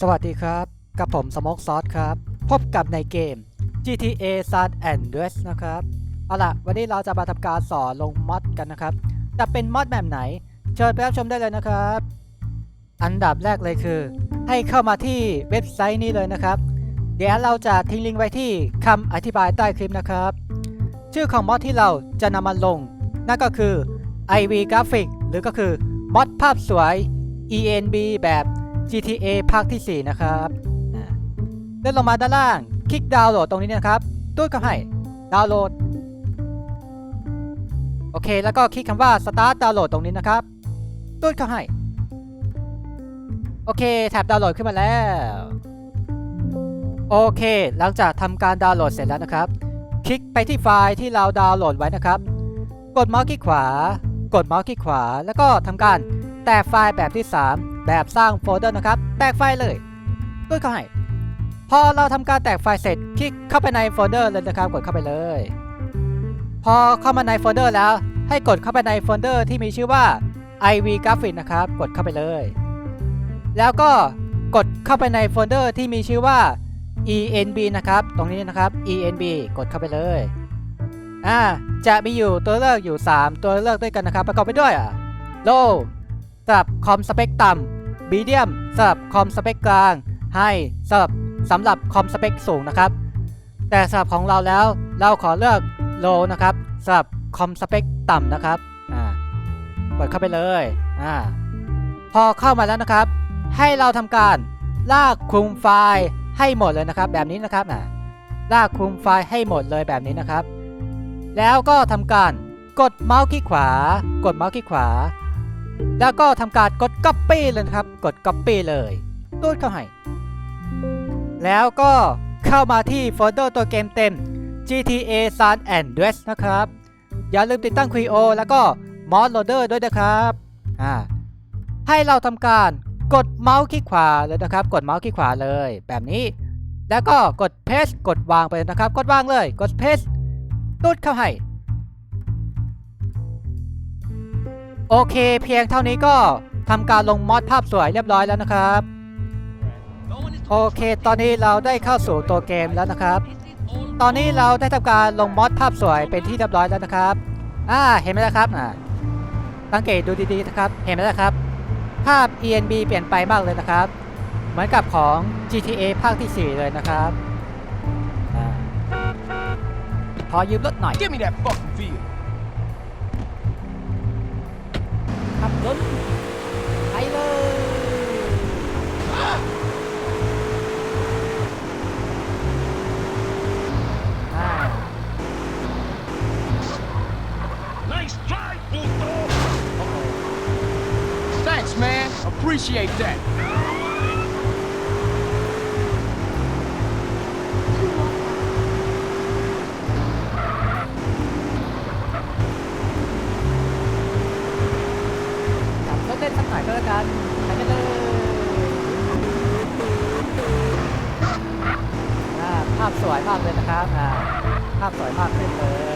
สวัสดีครับ กับผมสมอกซอสครับ พบกับในเกม GTA San Andreas นะครับ เอาล่ะ วันนี้เราจะมาทำการสอนลงมอดกันนะครับ จะเป็นมอดแบบไหน เชิญไปรับชมได้เลยนะครับ อันดับแรกเลยคือ ให้เข้ามาที่เว็บไซต์นี้เลยนะครับ เดี๋ยวเราจะทิ้งลิงก์ไว้ที่คำอธิบายใต้คลิปนะครับ ชื่อของมอดที่เราจะนำมาลง นั่นก็คือ IV Graphic หรือก็คือมอดภาพสวย ENB แบบ GTA ภาคที่ 4 นะครับเลื่อนลงมาด้านล่าง คลิกดาวน์โหลดตรงนี้นะครับตู้ก็ให้ดาวน์โหลด โอเค แล้วก็คลิกคำว่า Start ดาวน์โหลดตรงนี้นะครับตู้ก็ให้ โอเค แท็บดาวน์โหลดขึ้นมาแล้ว โอเค หลังจากทำการดาวน์โหลดเสร็จแล้วนะครับ คลิกไปที่ไฟล์ที่เราดาวน์โหลดไว้นะครับ กดเมาส์คลิกขวา กดเมาส์คลิกขวา แล้วก็ทำการแตกไฟล์แบบที่ 3 แบบสร้างโฟลเดอร์นะครับ แตกไฟล์เลยด้วยก็ให้ พอเราทำการแตกไฟล์เสร็จ คลิกเข้าไปในโฟลเดอร์เลยนะครับ กดเข้าไปเลย พอเข้ามาในโฟลเดอร์แล้ว ให้กดเข้าไปในโฟลเดอร์ที่มีชื่อว่า IV Graphic นะครับ กดเข้าไปเลย แล้วก็กดเข้าไปในโฟลเดอร์ที่มีชื่อว่า enb นะครับ ตรงนี้นะครับ enb กดเข้าไปเลย อ่า จะมีอยู่ตัวเลือกอยู่ 3 ตัวเลือกด้วยกันนะครับ ประกอบไปด้วยอะ low สำหรับคอมสเปคต่ำ medium สำหรับคอมสเปคกลาง high สำหรับสำหรับคอมสเปคสูงนะครับ แต่สำหรับของเราแล้วเราขอเลือก low นะครับสำหรับคอมสเปคต่ำนะครับอ่ากดเข้าไปเลยอ่าพอเข้ามาแล้วนะครับ ให้เราทำการลากคลุมไฟล์ให้หมดเลยนะครับ แบบนี้นะครับอ่าลากคลุมไฟล์ให้หมดเลยแบบนี้นะครับ แล้วก็ทำการกดเมาส์คลิกขวา กดเมาส์คลิกขวา แล้วก็ทำการกด Copy เลยนะครับ กด Copy เลยตูดเข้าให้ แล้วก็เข้ามาที่โฟลเดอร์ตัวเกมเต็ม GTA San Andreas นะครับ อย่าลืมติดตั้ง Creo แล้วก็ Mod Loader ด้วยนะครับอ่าให้เราทำการกดเมาส์คลิกขวาเลยนะครับ กดเมาส์คลิกขวาเลย แบบนี้ แล้วก็กด Paste กดวางไปนะครับ กดวางเลย กด Paste ตูดเข้าให้ โอเค เพียงเท่านี้ก็ทำการลงมอดภาพสวยเรียบร้อยแล้วนะครับ โอเค ตอนนี้เราได้เข้าสู่ตัวเกมแล้วนะครับ ตอนนี้เราได้ทำการลงมอดภาพสวยเป็นที่เรียบร้อยแล้วนะครับอ่าเห็นไหมล่ะครับอ่าสังเกตดูดีๆนะครับ เห็นไหมล่ะครับ ภาพ ENB เปลี่ยนไปมากเลยนะครับ เหมือนกับของ GTA ภาคที่ 4 เลยนะครับอขอยืมรถหน่อย Give me that fucking feel. Thanks, man. Appreciate that. ขับเล่นสักหน่อยก็แล้วกันไปกันเลยอ่าภาพสวยมากเลยนะครับอ่าภาพสวยมากขึ้นเลย